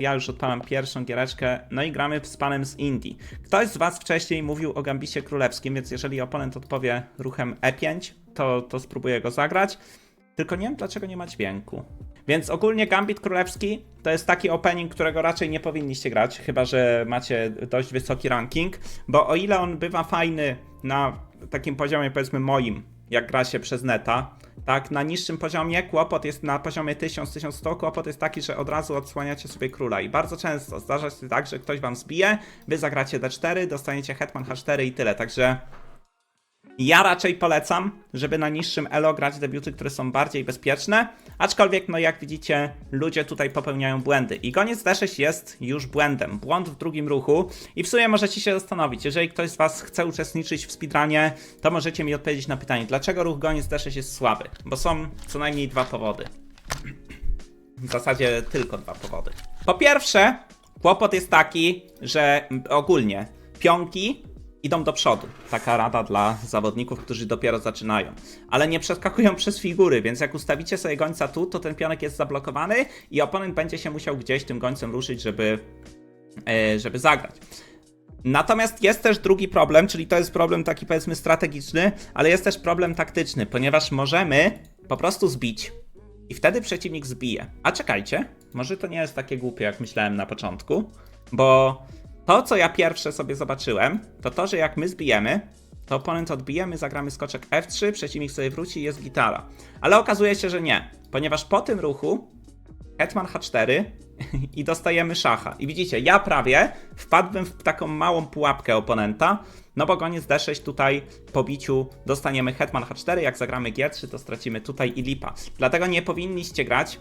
Ja już odpalam pierwszą giereczkę, no i gramy z panem z Indii. Ktoś z was wcześniej mówił o Gambisie Królewskim, więc jeżeli oponent odpowie ruchem E5, to, to spróbuję go zagrać. Tylko nie wiem dlaczego nie ma dźwięku. Więc ogólnie Gambit Królewski to jest taki opening, którego raczej nie powinniście grać, chyba że macie dość wysoki ranking, bo o ile on bywa fajny na takim poziomie powiedzmy moim, jak gra się przez neta, tak, na niższym poziomie kłopot jest na poziomie 1000-1100, kłopot jest taki, że od razu odsłaniacie sobie króla. I bardzo często zdarza się tak, że ktoś wam zbije, wy zagracie D4, dostaniecie hetman H4 i tyle, także ja raczej polecam, żeby na niższym elo grać debiuty, które są bardziej bezpieczne, aczkolwiek, no jak widzicie, ludzie tutaj popełniają błędy. I koniec D6 jest już błędem, błąd w drugim ruchu i w sumie możecie się zastanowić, jeżeli ktoś z Was chce uczestniczyć w speedrunie, to możecie mi odpowiedzieć na pytanie, dlaczego ruch goniec D6 jest słaby? Bo są co najmniej dwa powody. W zasadzie tylko dwa powody. Po pierwsze, kłopot jest taki, że ogólnie pionki idą do przodu. Taka rada dla zawodników, którzy dopiero zaczynają. Ale nie przeskakują przez figury, więc jak ustawicie sobie gońca tu, to ten pionek jest zablokowany i oponent będzie się musiał gdzieś tym gońcem ruszyć, żeby, e, żeby zagrać. Natomiast jest też drugi problem, czyli to jest problem taki powiedzmy strategiczny, ale jest też problem taktyczny, ponieważ możemy po prostu zbić i wtedy przeciwnik zbije. A czekajcie, może to nie jest takie głupie, jak myślałem na początku, bo to, co ja pierwsze sobie zobaczyłem, to to, że jak my zbijemy, to oponent odbijemy, zagramy skoczek F3, przeciwnik sobie wróci i jest gitara. Ale okazuje się, że nie, ponieważ po tym ruchu Hetman H4 i dostajemy szacha. I widzicie, ja prawie wpadłem w taką małą pułapkę oponenta, no bo goniec D6 tutaj po biciu dostaniemy Hetman H4, jak zagramy G3 to stracimy tutaj i lipa. Dlatego nie powinniście grać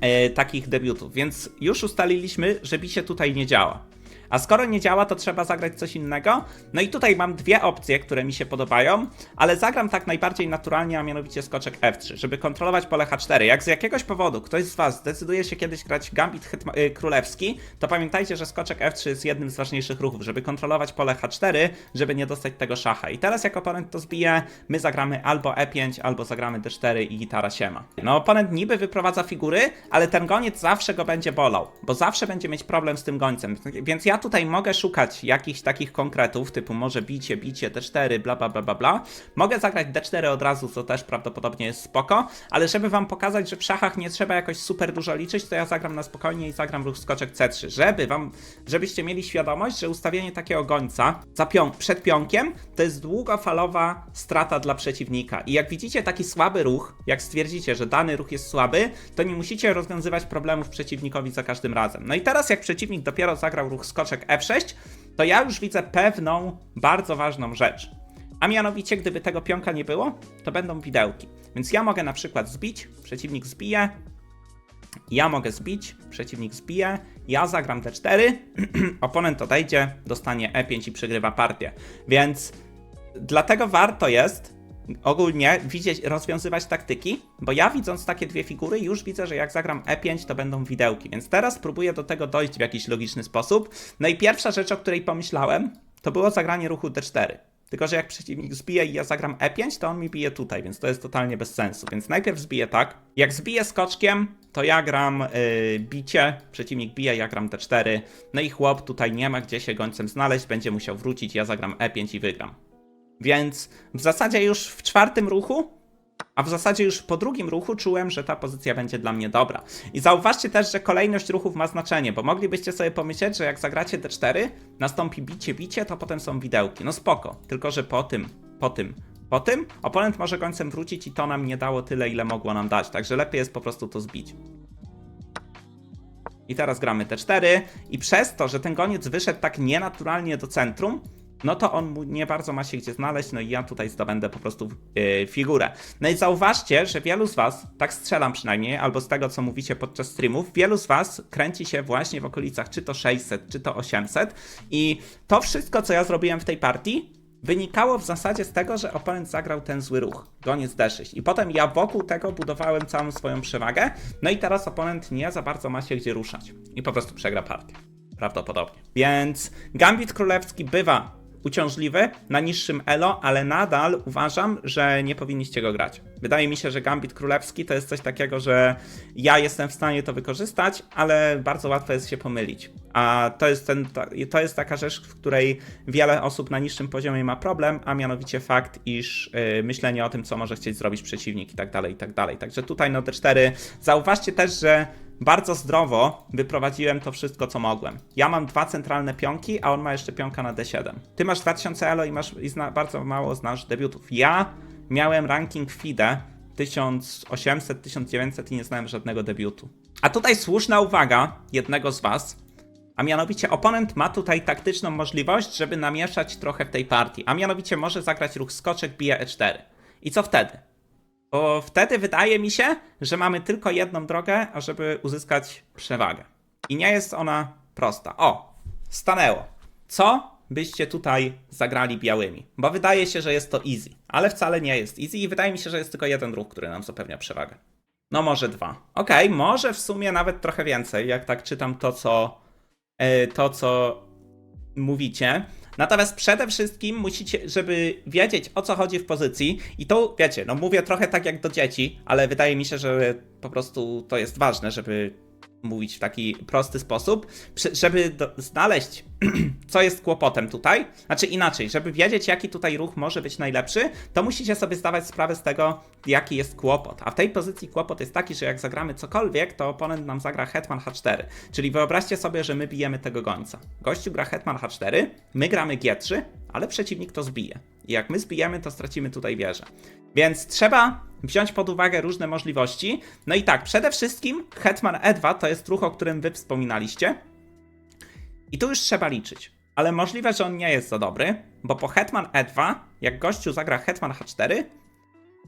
e, takich debiutów, więc już ustaliliśmy, że bicie tutaj nie działa. A skoro nie działa, to trzeba zagrać coś innego. No i tutaj mam dwie opcje, które mi się podobają, ale zagram tak najbardziej naturalnie, a mianowicie skoczek F3, żeby kontrolować pole H4. Jak z jakiegoś powodu ktoś z Was zdecyduje się kiedyś grać gambit y, królewski, to pamiętajcie, że skoczek F3 jest jednym z ważniejszych ruchów, żeby kontrolować pole H4, żeby nie dostać tego szacha. I teraz jak oponent to zbije, my zagramy albo E5, albo zagramy D4 i gitara siema. No oponent niby wyprowadza figury, ale ten goniec zawsze go będzie bolał, bo zawsze będzie mieć problem z tym gońcem. Więc ja tutaj mogę szukać jakichś takich konkretów, typu może bicie, bicie, D4, bla bla bla bla bla. Mogę zagrać D4 od razu, co też prawdopodobnie jest spoko, ale żeby wam pokazać, że w szachach nie trzeba jakoś super dużo liczyć, to ja zagram na spokojnie i zagram ruch skoczek C3, żeby wam, żebyście mieli świadomość, że ustawienie takiego gońca za pion przed pionkiem to jest długofalowa strata dla przeciwnika. I jak widzicie taki słaby ruch, jak stwierdzicie, że dany ruch jest słaby, to nie musicie rozwiązywać problemów przeciwnikowi za każdym razem. No i teraz jak przeciwnik dopiero zagrał ruch skoczek F6, to ja już widzę pewną, bardzo ważną rzecz. A mianowicie, gdyby tego pionka nie było, to będą widełki. Więc ja mogę na przykład zbić, przeciwnik zbije, ja mogę zbić, przeciwnik zbije, ja zagram D4, oponent odejdzie, dostanie E5 i przegrywa partię. Więc dlatego warto jest ogólnie widzieć, rozwiązywać taktyki, bo ja widząc takie dwie figury już widzę, że jak zagram E5 to będą widełki, więc teraz próbuję do tego dojść w jakiś logiczny sposób. No i pierwsza rzecz, o której pomyślałem, to było zagranie ruchu D4. Tylko, że jak przeciwnik zbije i ja zagram E5, to on mi bije tutaj, więc to jest totalnie bez sensu. Więc najpierw zbiję tak. Jak zbiję skoczkiem, to ja gram yy, bicie, przeciwnik bije, ja gram D4. No i chłop tutaj nie ma gdzie się gońcem znaleźć, będzie musiał wrócić, ja zagram E5 i wygram. Więc w zasadzie już w czwartym ruchu, a w zasadzie już po drugim ruchu czułem, że ta pozycja będzie dla mnie dobra. I zauważcie też, że kolejność ruchów ma znaczenie, bo moglibyście sobie pomyśleć, że jak zagracie D4, nastąpi bicie, bicie, to potem są widełki. No spoko, tylko że po tym, po tym, po tym oponent może końcem wrócić i to nam nie dało tyle, ile mogło nam dać. Także lepiej jest po prostu to zbić. I teraz gramy T4 i przez to, że ten goniec wyszedł tak nienaturalnie do centrum, no to on nie bardzo ma się gdzie znaleźć, no i ja tutaj zdobędę po prostu yy, figurę. No i zauważcie, że wielu z was, tak strzelam przynajmniej, albo z tego co mówicie podczas streamów, wielu z was kręci się właśnie w okolicach czy to 600, czy to 800 i to wszystko, co ja zrobiłem w tej partii, wynikało w zasadzie z tego, że oponent zagrał ten zły ruch, goniec D6. I potem ja wokół tego budowałem całą swoją przewagę, no i teraz oponent nie za bardzo ma się gdzie ruszać. I po prostu przegra partię. Prawdopodobnie. Więc Gambit Królewski bywa uciążliwy na niższym elo, ale nadal uważam, że nie powinniście go grać. Wydaje mi się, że Gambit Królewski to jest coś takiego, że ja jestem w stanie to wykorzystać, ale bardzo łatwo jest się pomylić. A to jest, ten, to jest taka rzecz, w której wiele osób na niższym poziomie ma problem, a mianowicie fakt, iż yy, myślenie o tym, co może chcieć zrobić przeciwnik i tak dalej, i tak dalej. Także tutaj no D4. Zauważcie też, że bardzo zdrowo wyprowadziłem to wszystko, co mogłem. Ja mam dwa centralne pionki, a on ma jeszcze pionka na D7. Ty masz 2000 elo i masz i zna, bardzo mało znasz debiutów. Ja miałem ranking FIDE 1800, 1900 i nie znałem żadnego debiutu. A tutaj słuszna uwaga jednego z was, a mianowicie oponent ma tutaj taktyczną możliwość, żeby namieszać trochę w tej partii, a mianowicie może zagrać ruch skoczek, bije E4. I co wtedy? Bo wtedy wydaje mi się, że mamy tylko jedną drogę, ażeby uzyskać przewagę. I nie jest ona prosta. O, stanęło. Co byście tutaj zagrali białymi? Bo wydaje się, że jest to easy, ale wcale nie jest easy i wydaje mi się, że jest tylko jeden ruch, który nam zapewnia przewagę. No może dwa. Okej, okay, może w sumie nawet trochę więcej, jak tak czytam to, co, yy, to, co mówicie. Natomiast przede wszystkim musicie, żeby wiedzieć o co chodzi w pozycji, i tu wiecie, no mówię trochę tak jak do dzieci, ale wydaje mi się, że po prostu to jest ważne, żeby mówić w taki prosty sposób, żeby znaleźć, co jest kłopotem tutaj, znaczy inaczej, żeby wiedzieć, jaki tutaj ruch może być najlepszy, to musicie sobie zdawać sprawę z tego, jaki jest kłopot. A w tej pozycji kłopot jest taki, że jak zagramy cokolwiek, to oponent nam zagra hetman h4. Czyli wyobraźcie sobie, że my bijemy tego gońca. Gościu gra hetman h4, my gramy g3, ale przeciwnik to zbije. I jak my zbijemy, to stracimy tutaj wieżę. Więc trzeba wziąć pod uwagę różne możliwości. No i tak, przede wszystkim Hetman E2 to jest ruch, o którym wy wspominaliście. I tu już trzeba liczyć. Ale możliwe, że on nie jest za dobry, bo po Hetman E2, jak gościu zagra Hetman H4,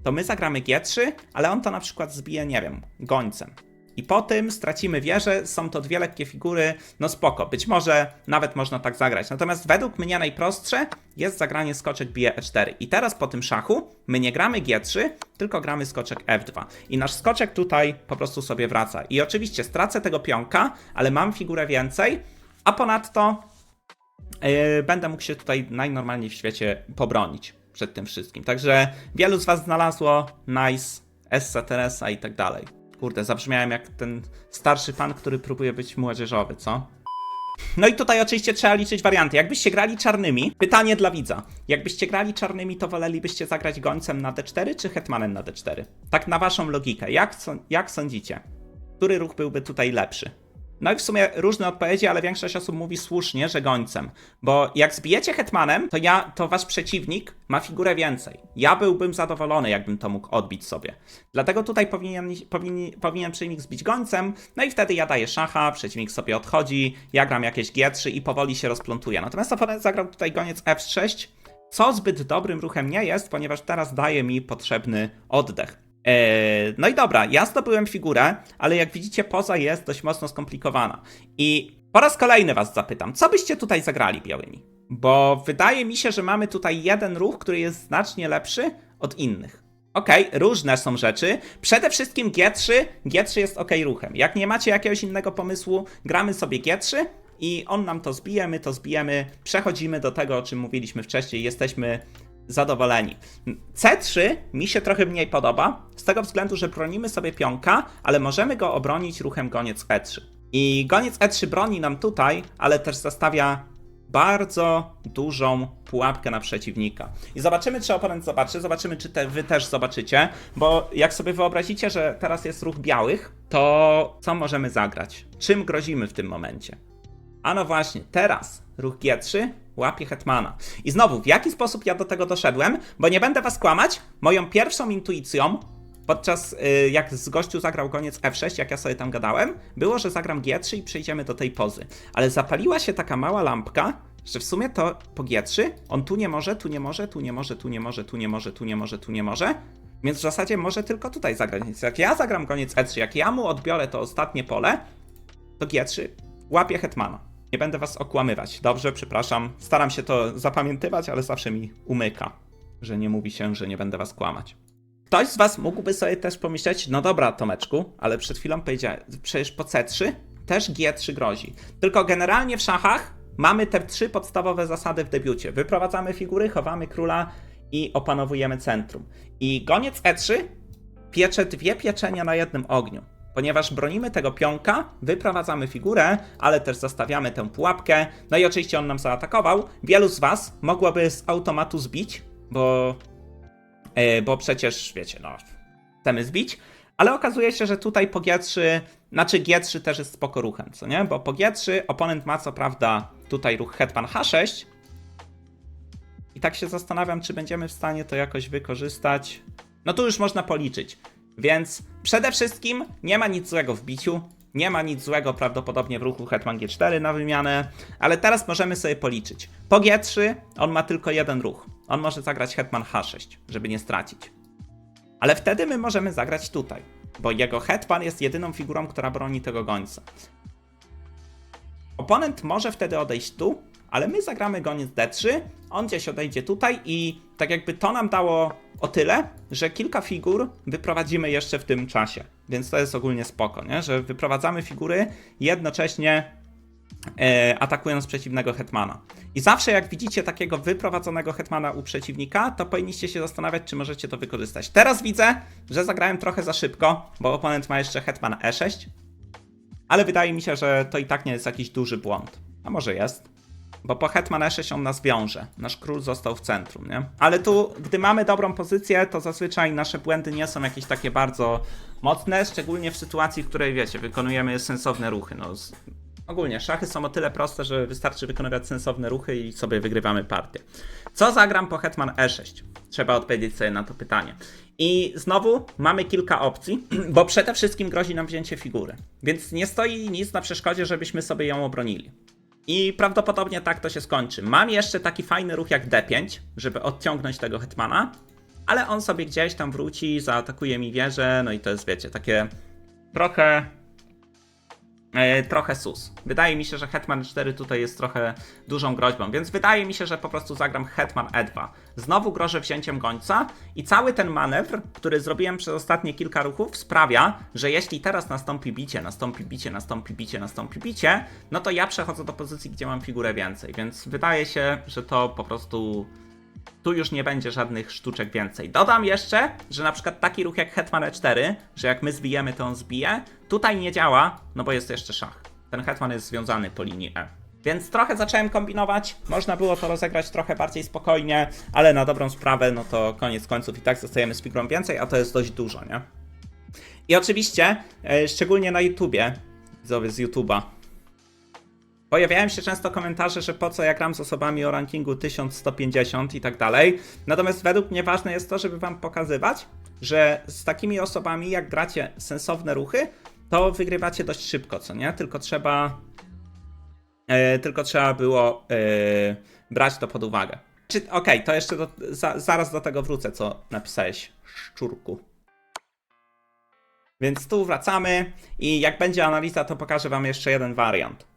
to my zagramy G3, ale on to na przykład zbije, nie wiem, gońcem. I po tym stracimy wieżę, są to dwie lekkie figury, no spoko, być może nawet można tak zagrać. Natomiast według mnie najprostsze jest zagranie skoczek bije e4. I teraz po tym szachu my nie gramy g3, tylko gramy skoczek f2. I nasz skoczek tutaj po prostu sobie wraca. I oczywiście stracę tego pionka, ale mam figurę więcej, a ponadto yy, będę mógł się tutaj najnormalniej w świecie pobronić przed tym wszystkim. Także wielu z Was znalazło nice, Essa Teresa i tak dalej. Kurde, zabrzmiałem jak ten starszy pan, który próbuje być młodzieżowy, co? No i tutaj oczywiście trzeba liczyć warianty. Jakbyście grali czarnymi, pytanie dla widza. Jakbyście grali czarnymi, to wolelibyście zagrać gońcem na d4 czy hetmanem na d4? Tak na waszą logikę. Jak, jak sądzicie? Który ruch byłby tutaj lepszy? No i w sumie różne odpowiedzi, ale większość osób mówi słusznie, że gońcem. Bo jak zbijecie hetmanem, to ja, to wasz przeciwnik ma figurę więcej. Ja byłbym zadowolony, jakbym to mógł odbić sobie. Dlatego tutaj powinien, powinien, powinien przeciwnik zbić gońcem, no i wtedy ja daję szacha, przeciwnik sobie odchodzi, ja gram jakieś G3 i powoli się rozplątuje. Natomiast oponent zagrał tutaj goniec F6, co zbyt dobrym ruchem nie jest, ponieważ teraz daje mi potrzebny oddech. Eee, no i dobra, ja zdobyłem figurę, ale jak widzicie, poza jest dość mocno skomplikowana. I po raz kolejny was zapytam, co byście tutaj zagrali białymi? Bo wydaje mi się, że mamy tutaj jeden ruch, który jest znacznie lepszy od innych. Okay, różne są rzeczy. Przede wszystkim G3. G3 jest ok ruchem. Jak nie macie jakiegoś innego pomysłu, gramy sobie G3 i on nam to zbije, my to zbijemy, przechodzimy do tego, o czym mówiliśmy wcześniej, jesteśmy zadowoleni. C3 mi się trochę mniej podoba, z tego względu, że bronimy sobie pionka, ale możemy go obronić ruchem goniec E3. I goniec E3 broni nam tutaj, ale też zastawia bardzo dużą pułapkę na przeciwnika. I zobaczymy, czy oponent zobaczy, zobaczymy, czy te wy też zobaczycie, bo jak sobie wyobrazicie, że teraz jest ruch białych, to co możemy zagrać? Czym grozimy w tym momencie? A no właśnie, teraz ruch G3 łapie hetmana. I znowu, w jaki sposób ja do tego doszedłem? Bo nie będę was kłamać, moją pierwszą intuicją podczas y, jak z gościu zagrał koniec F6, jak ja sobie tam gadałem, było, że zagram G3 i przejdziemy do tej pozy. Ale zapaliła się taka mała lampka, że w sumie to po G3 on tu nie może, tu nie może, tu nie może, tu nie może, tu nie może, tu nie może, tu nie może. Więc w zasadzie może tylko tutaj zagrać. Jak ja zagram koniec E3, jak ja mu odbiorę to ostatnie pole, to G3 łapie hetmana. Nie będę was okłamywać. Dobrze, przepraszam. Staram się to zapamiętywać, ale zawsze mi umyka, że nie mówi się, że nie będę was kłamać. Ktoś z was mógłby sobie też pomyśleć, no dobra, Tomeczku, ale przed chwilą powiedziałem, przecież po C3 też G3 grozi. Tylko generalnie w szachach mamy te trzy podstawowe zasady w debiucie. Wyprowadzamy figury, chowamy króla i opanowujemy centrum. I goniec E3 piecze dwie pieczenia na jednym ogniu. Ponieważ bronimy tego pionka, wyprowadzamy figurę, ale też zostawiamy tę pułapkę. No i oczywiście on nam zaatakował. Wielu z Was mogłoby z automatu zbić, bo, e, bo przecież wiecie, no, chcemy zbić. Ale okazuje się, że tutaj po G3, znaczy G3 też jest spoko ruchem, co nie? Bo po G3 oponent ma co prawda tutaj ruch hetman H6. I tak się zastanawiam, czy będziemy w stanie to jakoś wykorzystać. No tu już można policzyć. Więc przede wszystkim nie ma nic złego w biciu. Nie ma nic złego prawdopodobnie w ruchu Hetman G4 na wymianę, ale teraz możemy sobie policzyć. Po G3 on ma tylko jeden ruch. On może zagrać Hetman H6, żeby nie stracić. Ale wtedy my możemy zagrać tutaj, bo jego hetman jest jedyną figurą, która broni tego gońca. Oponent może wtedy odejść tu, ale my zagramy goniec D3, on gdzieś odejdzie tutaj i tak jakby to nam dało o tyle, że kilka figur wyprowadzimy jeszcze w tym czasie. Więc to jest ogólnie spoko, nie? że wyprowadzamy figury jednocześnie e, atakując przeciwnego hetmana. I zawsze jak widzicie takiego wyprowadzonego hetmana u przeciwnika, to powinniście się zastanawiać, czy możecie to wykorzystać. Teraz widzę, że zagrałem trochę za szybko, bo oponent ma jeszcze hetman E6, ale wydaje mi się, że to i tak nie jest jakiś duży błąd. A może jest? Bo po hetman E6 on nas wiąże. Nasz król został w centrum, nie? Ale tu, gdy mamy dobrą pozycję, to zazwyczaj nasze błędy nie są jakieś takie bardzo mocne, szczególnie w sytuacji, w której, wiecie, wykonujemy sensowne ruchy. No, z... Ogólnie szachy są o tyle proste, że wystarczy wykonywać sensowne ruchy i sobie wygrywamy partię. Co zagram po hetman E6? Trzeba odpowiedzieć sobie na to pytanie. I znowu mamy kilka opcji, bo przede wszystkim grozi nam wzięcie figury. Więc nie stoi nic na przeszkodzie, żebyśmy sobie ją obronili. I prawdopodobnie tak to się skończy. Mam jeszcze taki fajny ruch jak D5, żeby odciągnąć tego hetmana, ale on sobie gdzieś tam wróci, zaatakuje mi wieżę, no i to jest, wiecie, takie trochę trochę sus. Wydaje mi się, że Hetman 4 tutaj jest trochę dużą groźbą, więc wydaje mi się, że po prostu zagram Hetman E2. Znowu grożę wzięciem gońca i cały ten manewr, który zrobiłem przez ostatnie kilka ruchów, sprawia, że jeśli teraz nastąpi bicie, nastąpi bicie, nastąpi bicie, nastąpi bicie, no to ja przechodzę do pozycji, gdzie mam figurę więcej, więc wydaje się, że to po prostu tu już nie będzie żadnych sztuczek więcej. Dodam jeszcze, że na przykład taki ruch jak Hetman E4, że jak my zbijemy, to on zbije, tutaj nie działa, no bo jest jeszcze szach. Ten Hetman jest związany po linii E. Więc trochę zacząłem kombinować, można było to rozegrać trochę bardziej spokojnie, ale na dobrą sprawę, no to koniec końców i tak zostajemy z figurą więcej, a to jest dość dużo, nie? I oczywiście, e, szczególnie na YouTubie, widzowie z YouTuba, Pojawiają się często komentarze, że po co ja gram z osobami o rankingu 1150 i tak dalej. Natomiast według mnie ważne jest to, żeby wam pokazywać, że z takimi osobami, jak gracie sensowne ruchy, to wygrywacie dość szybko, co nie? Tylko trzeba. E, tylko trzeba było e, brać to pod uwagę. Czy- Okej, to jeszcze do, za, zaraz do tego wrócę, co napisałeś, szczurku. Więc tu wracamy i jak będzie analiza, to pokażę wam jeszcze jeden wariant.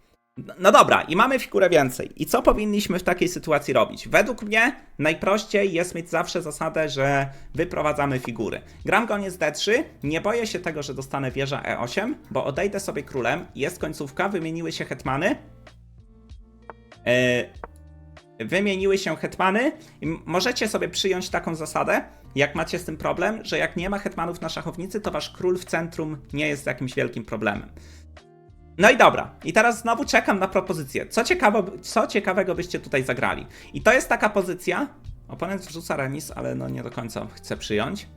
No dobra, i mamy figurę więcej. I co powinniśmy w takiej sytuacji robić? Według mnie najprościej jest mieć zawsze zasadę, że wyprowadzamy figury. Gram goniec D3, nie boję się tego, że dostanę wieża E8, bo odejdę sobie królem, jest końcówka, wymieniły się hetmany. Yy, wymieniły się hetmany możecie sobie przyjąć taką zasadę, jak macie z tym problem, że jak nie ma hetmanów na szachownicy, to wasz król w centrum nie jest jakimś wielkim problemem. No i dobra, i teraz znowu czekam na propozycję. Co, ciekawo, co ciekawego byście tutaj zagrali? I to jest taka pozycja. Oponent wrzuca remis, ale no nie do końca chcę przyjąć.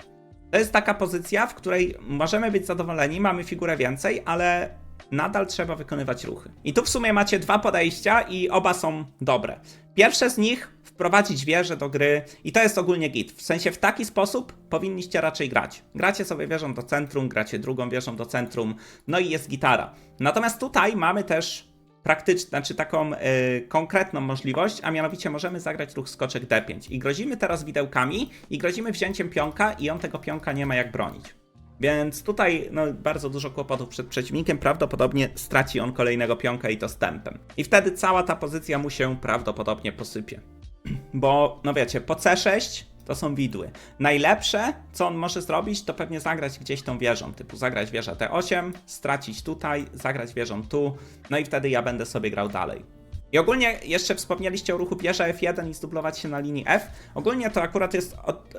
To jest taka pozycja, w której możemy być zadowoleni, mamy figurę więcej, ale nadal trzeba wykonywać ruchy. I tu w sumie macie dwa podejścia i oba są dobre. Pierwsze z nich wprowadzić wieżę do gry i to jest ogólnie git. W sensie w taki sposób powinniście raczej grać. Gracie sobie wieżą do centrum, gracie drugą wieżą do centrum, no i jest gitara. Natomiast tutaj mamy też praktyczną, znaczy taką y, konkretną możliwość, a mianowicie możemy zagrać ruch skoczek D5 i grozimy teraz widełkami i grozimy wzięciem pionka i on tego pionka nie ma jak bronić. Więc tutaj no, bardzo dużo kłopotów przed przeciwnikiem, prawdopodobnie straci on kolejnego pionka i to z tempem. I wtedy cała ta pozycja mu się prawdopodobnie posypie. Bo, no wiecie, po C6 to są widły. Najlepsze, co on może zrobić, to pewnie zagrać gdzieś tą wieżą, typu zagrać wieżę T8, stracić tutaj, zagrać wieżą tu, no i wtedy ja będę sobie grał dalej. I ogólnie jeszcze wspomnieliście o ruchu bierze F1 i zdublować się na linii F. Ogólnie to akurat jest. Od...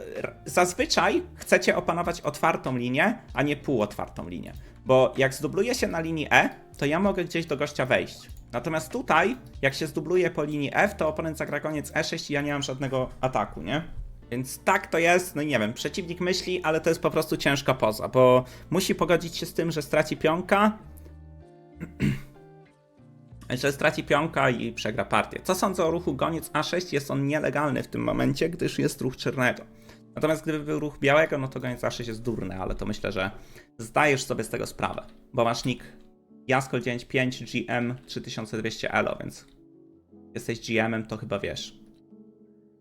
Zazwyczaj chcecie opanować otwartą linię, a nie półotwartą linię. Bo jak zdubluję się na linii E, to ja mogę gdzieś do gościa wejść. Natomiast tutaj, jak się zdubluję po linii F, to oponent zagra koniec E6 i ja nie mam żadnego ataku, nie? Więc tak to jest, no nie wiem, przeciwnik myśli, ale to jest po prostu ciężka poza, bo musi pogodzić się z tym, że straci pionka, że straci pionka i przegra partię. Co sądzę o ruchu goniec A6? Jest on nielegalny w tym momencie, gdyż jest ruch czarnego. Natomiast gdyby był ruch białego, no to goniec A6 jest durny, ale to myślę, że zdajesz sobie z tego sprawę, bo masz nick Jaskol 95 GM 3200 ELO, więc jesteś GM-em, to chyba wiesz.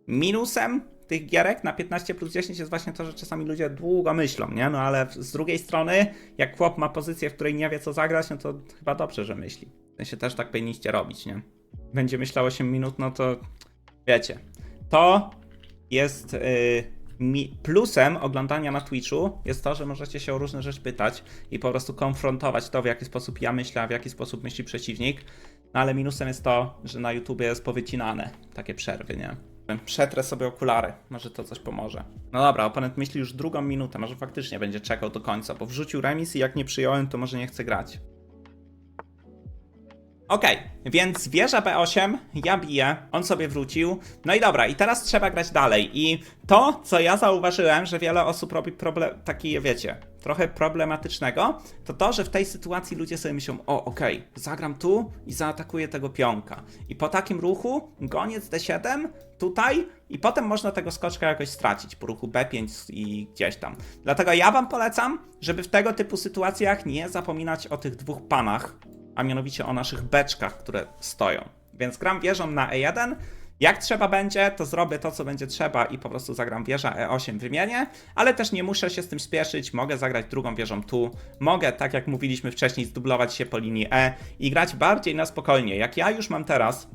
Minusem tych gierek na 15 plus 10 jest właśnie to, że czasami ludzie długo myślą, nie? No ale z drugiej strony, jak chłop ma pozycję, w której nie wie co zagrać, no to chyba dobrze, że myśli. Sensie też tak powinniście robić, nie? Będzie myślał 8 minut, no to wiecie. To jest yy, plusem oglądania na Twitchu jest to, że możecie się o różne rzeczy pytać i po prostu konfrontować to, w jaki sposób ja myślę, a w jaki sposób myśli przeciwnik. No ale minusem jest to, że na YouTubie jest powycinane takie przerwy, nie? Przetrę sobie okulary, może to coś pomoże. No dobra, oponent myśli już drugą minutę, może faktycznie będzie czekał do końca, bo wrzucił remis i jak nie przyjąłem, to może nie chce grać. Okej, więc wieża B8, ja biję, on sobie wrócił. No i dobra, i teraz trzeba grać dalej. I to, co ja zauważyłem, że wiele osób robi problem, taki, wiecie, trochę problematycznego, to to, że w tej sytuacji ludzie sobie myślą, o, okej, zagram tu i zaatakuję tego pionka. I po takim ruchu, goniec D7, tutaj, i potem można tego skoczka jakoś stracić po ruchu B5 i gdzieś tam. Dlatego ja wam polecam, żeby w tego typu sytuacjach nie zapominać o tych dwóch panach, a mianowicie o naszych beczkach, które stoją. Więc gram wieżą na E1. Jak trzeba będzie, to zrobię to, co będzie trzeba i po prostu zagram wieża E8 wymienię, ale też nie muszę się z tym spieszyć, mogę zagrać drugą wieżą tu, mogę, tak jak mówiliśmy wcześniej, zdublować się po linii E i grać bardziej na spokojnie. Jak ja już mam teraz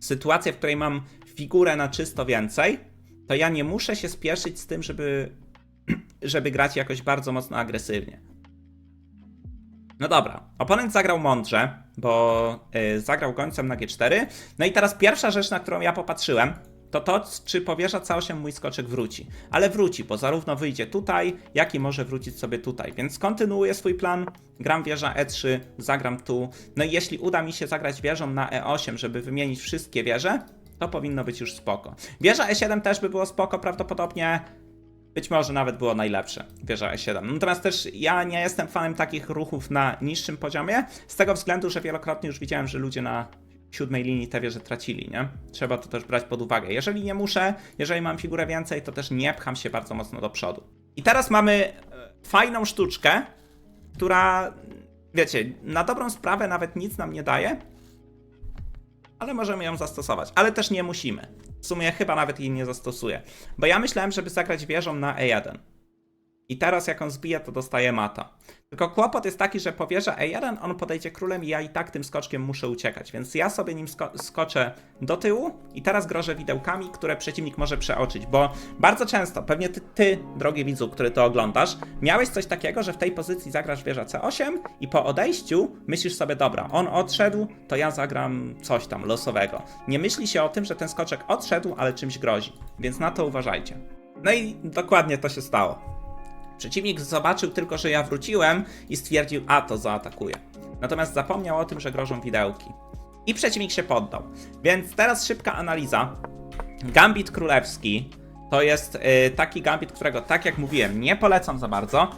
sytuację, w której mam figurę na czysto więcej, to ja nie muszę się spieszyć z tym, żeby, żeby grać jakoś bardzo mocno agresywnie. No dobra, oponent zagrał mądrze, bo y, zagrał gońcem na G4. No i teraz pierwsza rzecz, na którą ja popatrzyłem, to to, czy powierza C8 mój skoczek wróci. Ale wróci, bo zarówno wyjdzie tutaj, jak i może wrócić sobie tutaj. Więc kontynuuję swój plan, gram wieża E3, zagram tu. No i jeśli uda mi się zagrać wieżą na E8, żeby wymienić wszystkie wieże, to powinno być już spoko. Wieża E7 też by było spoko prawdopodobnie. Być może nawet było najlepsze, wieża E7. Natomiast też ja nie jestem fanem takich ruchów na niższym poziomie, z tego względu, że wielokrotnie już widziałem, że ludzie na siódmej linii te wieże tracili, nie? Trzeba to też brać pod uwagę. Jeżeli nie muszę, jeżeli mam figurę więcej, to też nie pcham się bardzo mocno do przodu. I teraz mamy e, fajną sztuczkę, która, wiecie, na dobrą sprawę nawet nic nam nie daje, ale możemy ją zastosować, ale też nie musimy. W sumie chyba nawet jej nie zastosuję, bo ja myślałem, żeby zagrać wieżą na E1. I teraz jak on zbije, to dostaje mata. Tylko kłopot jest taki, że po wieża E1 on podejdzie królem i ja i tak tym skoczkiem muszę uciekać, więc ja sobie nim sko- skoczę do tyłu i teraz grożę widełkami, które przeciwnik może przeoczyć, bo bardzo często, pewnie ty, ty, drogi widzu, który to oglądasz, miałeś coś takiego, że w tej pozycji zagrasz wieża C8 i po odejściu myślisz sobie, dobra, on odszedł, to ja zagram coś tam losowego. Nie myśli się o tym, że ten skoczek odszedł, ale czymś grozi, więc na to uważajcie. No i dokładnie to się stało. Przeciwnik zobaczył tylko, że ja wróciłem i stwierdził, a to zaatakuje. Natomiast zapomniał o tym, że grożą widełki. I przeciwnik się poddał. Więc teraz szybka analiza. Gambit królewski to jest y, taki gambit, którego, tak jak mówiłem, nie polecam za bardzo.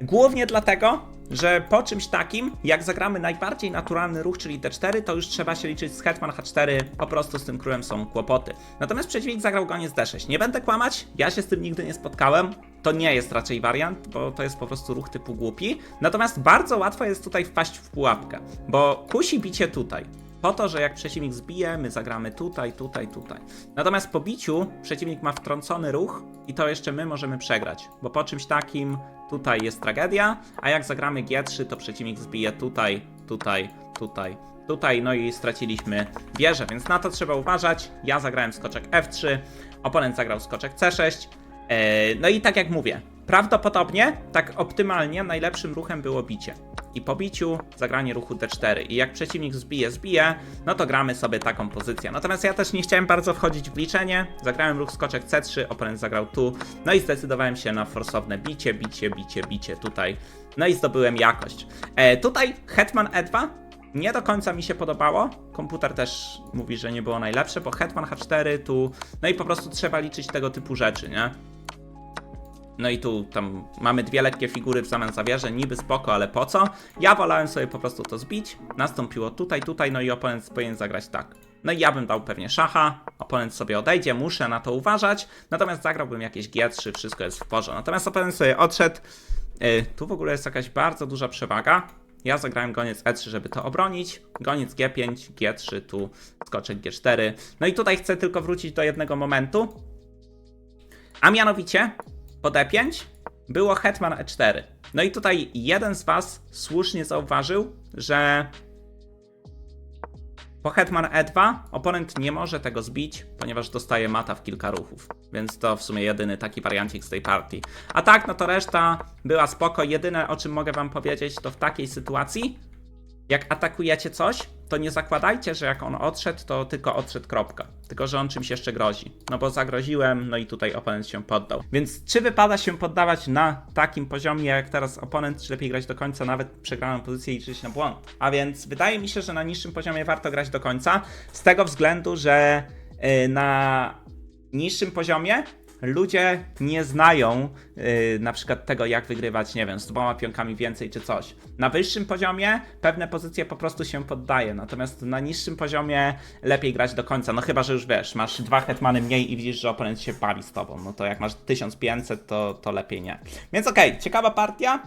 Głównie dlatego, że po czymś takim, jak zagramy najbardziej naturalny ruch, czyli D4, to już trzeba się liczyć z hetman H4, po prostu z tym królem są kłopoty. Natomiast przeciwnik zagrał goniec D6. Nie będę kłamać, ja się z tym nigdy nie spotkałem. To nie jest raczej wariant, bo to jest po prostu ruch typu głupi. Natomiast bardzo łatwo jest tutaj wpaść w pułapkę, bo kusi bicie tutaj. Po to, że jak przeciwnik zbije, my zagramy tutaj, tutaj, tutaj. Natomiast po biciu przeciwnik ma wtrącony ruch i to jeszcze my możemy przegrać, bo po czymś takim tutaj jest tragedia, a jak zagramy G3, to przeciwnik zbije tutaj, tutaj, tutaj, tutaj, no i straciliśmy wieżę, więc na to trzeba uważać. Ja zagrałem skoczek F3, oponent zagrał skoczek C6. E, No i tak jak mówię, prawdopodobnie, tak optymalnie, najlepszym ruchem było bicie. I po biciu zagranie ruchu D4. I jak przeciwnik zbije, zbije, no to gramy sobie taką pozycję. Natomiast ja też nie chciałem bardzo wchodzić w liczenie. Zagrałem ruch skoczek C3, oponent zagrał tu. No i zdecydowałem się na forsowne bicie, bicie, bicie, bicie tutaj. No i zdobyłem jakość. E, tutaj Hetman E2 nie do końca mi się podobało. Komputer też mówi, że nie było najlepsze, bo Hetman H4 tu. No i po prostu trzeba liczyć tego typu rzeczy, nie? No i tu tam mamy dwie lekkie figury w zamian za niby spoko, ale po co? Ja wolałem sobie po prostu to zbić. Nastąpiło tutaj, tutaj, no i oponent powinien zagrać tak. No i ja bym dał pewnie szacha, oponent sobie odejdzie, muszę na to uważać, natomiast zagrałbym jakieś G3, wszystko jest w porządku. Natomiast oponent sobie odszedł. Yy, tu w ogóle jest jakaś bardzo duża przewaga. Ja zagrałem goniec E3, żeby to obronić. Goniec G5, G3, tu skoczek G4. No i tutaj chcę tylko wrócić do jednego momentu. A mianowicie po D5 było Hetman E4. No i tutaj jeden z Was słusznie zauważył, że po Hetman E2 oponent nie może tego zbić, ponieważ dostaje mata w kilka ruchów. Więc to w sumie jedyny taki wariancik z tej partii. A tak, no to reszta była spoko. Jedyne o czym mogę Wam powiedzieć, to w takiej sytuacji, jak atakujecie coś, to nie zakładajcie, że jak on odszedł, to tylko odszedł kropka. Tylko, że on czymś jeszcze grozi. No bo zagroziłem, no i tutaj oponent się poddał. Więc czy wypada się poddawać na takim poziomie jak teraz oponent, czy lepiej grać do końca, nawet przegraną pozycję i liczyć na błąd? A więc wydaje mi się, że na niższym poziomie warto grać do końca, z tego względu, że yy, na niższym poziomie ludzie nie znają yy, na przykład tego, jak wygrywać, nie wiem, z dwoma pionkami więcej czy coś. Na wyższym poziomie pewne pozycje po prostu się poddaje, natomiast na niższym poziomie lepiej grać do końca. No chyba, że już wiesz, masz dwa hetmany mniej i widzisz, że oponent się bawi z tobą. No to jak masz 1500, to, to lepiej nie. Więc okej, ciekawa partia.